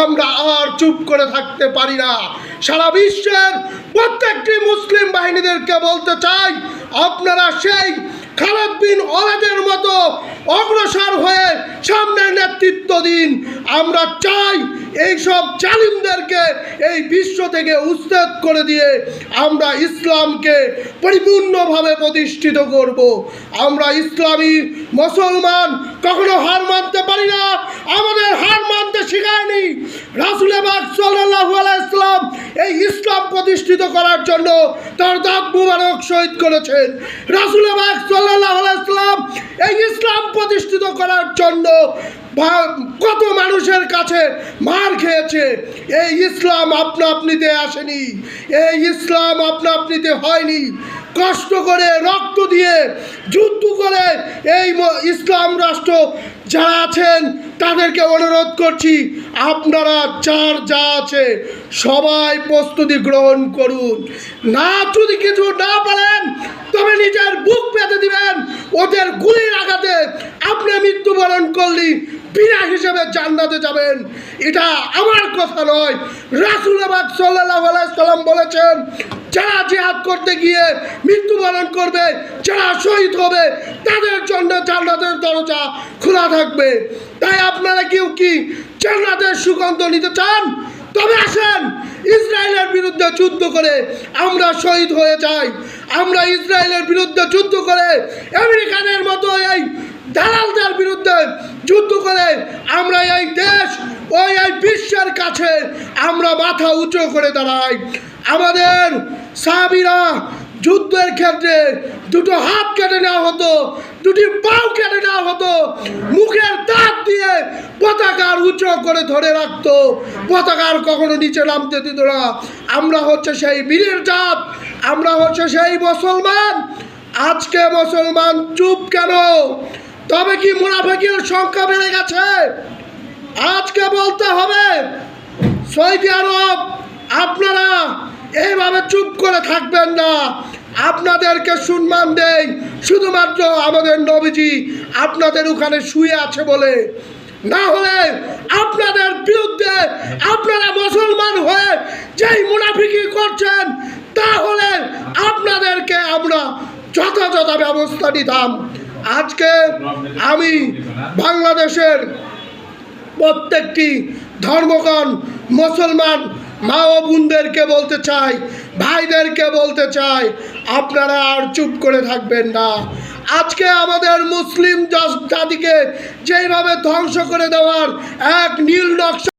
আমরা আর চুপ করে থাকতে পারি না। সারা বিশ্বের প্রত্যেকটি মুসলিম বাহিনীদেরকে বলতে চাই, আপনারা সেই খালেদ বিন ওয়ালেদের মতো অগ্রসর হয়ে সামনের নেতৃত্ব দিন। আমরা চাই এইসব জালিমদেরকে এই বিশ্ব থেকে উচ্ছেদ করে দিয়ে আমরা ইসলামকে পরিপূর্ণভাবে প্রতিষ্ঠিত করব। আমরা ইসলামী মুসলমান কখনো হার মানতে পারি না আমাদের হার মানতে শেখায়নি রাসুল বাগ সাল্লাহু ইসলাম এই ইসলাম প্রতিষ্ঠিত করার জন্য তার দাঁত মুবারক শহীদ করেছেন। রাসুল আবাক সাল্লাহ ইসলাম এই ইসলাম প্রতিষ্ঠিত করার জন্য কত মানুষের কাছে মার খেয়েছে। এই ইসলাম আপনা আপনিতে আসেনি। এই ইসলাম আপনা আপনিতে হয়নি। কষ্ট করে, রক্ত দিয়ে যুদ্ধ করে এই ইসলাম রাষ্ট্র যারা আছেন, তাদেরকে অনুরোধ করছি, আপনারা যার যা আছে সবাই প্রস্তুতি গ্রহণ করুন। না যদি কিছু না পারেন তবে নিজের বুক পেতে দিবেন, ওদের গুলির আঘাতে আপনি মৃত্যুবরণ করলি বিনা হিসেবে জান্নাতে যাবেন। এটা আমার কথা নয়। রাসুল আবাদ সাল্লাহ সাল্লাম বলেছেন যারা জিহাদ করতে গিয়ে মৃত্যুবরণ করবে, যারা শহীদ হবে, তাদের জন্য জান্নাতের দরজা খোলা থাকবে। তাই আপনারা কেউ কি জান্নাতের সুগন্ধ নিতে চান? তবে আসেন, ইসরায়েলের বিরুদ্ধে যুদ্ধ করে আমরা শহীদ হয়ে যাই। আমরা ইসরায়েলের বিরুদ্ধে যুদ্ধ করে আমেরিকানের মতো এই দালালদের বিরুদ্ধে যুদ্ধ করে, আমরা এই দেশ ওই এই বিশ্বের কাছে আমরা মাথা উঁচু করে দাঁড়াই। আমাদের সাহাবিরা যুদ্ধের ক্ষেত্রে দুটো হাত কেটে নেওয়া হতো, দুটি পাও কেটে নেওয়া হতো, মুখের দাঁত দিয়ে পতাকার উঁচু করে ধরে রাখতো। পতাকার কখনো নিচে নামতে দিত না। আমরা হচ্ছে সেই বীরের জাত, আমরা হচ্ছে সেই মুসলমান। আজকে মুসলমান চুপ কেন? তবে কি মুনাফেকির সংখ্যা বেড়ে গেছে? আজকে বলতে হবে সৌদি আরব, আপনারা এইভাবে চুপ করে থাকবেন না। আপনাদেরকে সম্মান দেই, শুধুমাত্র আমাদের নবীজি আপনাদের ওখানে শুয়ে আছে বলে। না হলে আপনাদের বিরুদ্ধে আপনারা মুসলমান হয়ে যেই মুনাফিকি করছেন, তাহলে আপনাদেরকে আমরা যথাযথ ব্যবস্থা নিতাম। আজকে আমি বাংলাদেশের প্রত্যেকটি ধর্মগণ মুসলমান মা ও বোনদেরকে বলতে চাই, ভাইদেরকে বলতে চাই, আপনারা আর চুপ করে থাকবেন না। আজকে আমাদের মুসলিম জাতিকে যেইভাবে ধ্বংস করে দেওয়ার এক নীল নকশা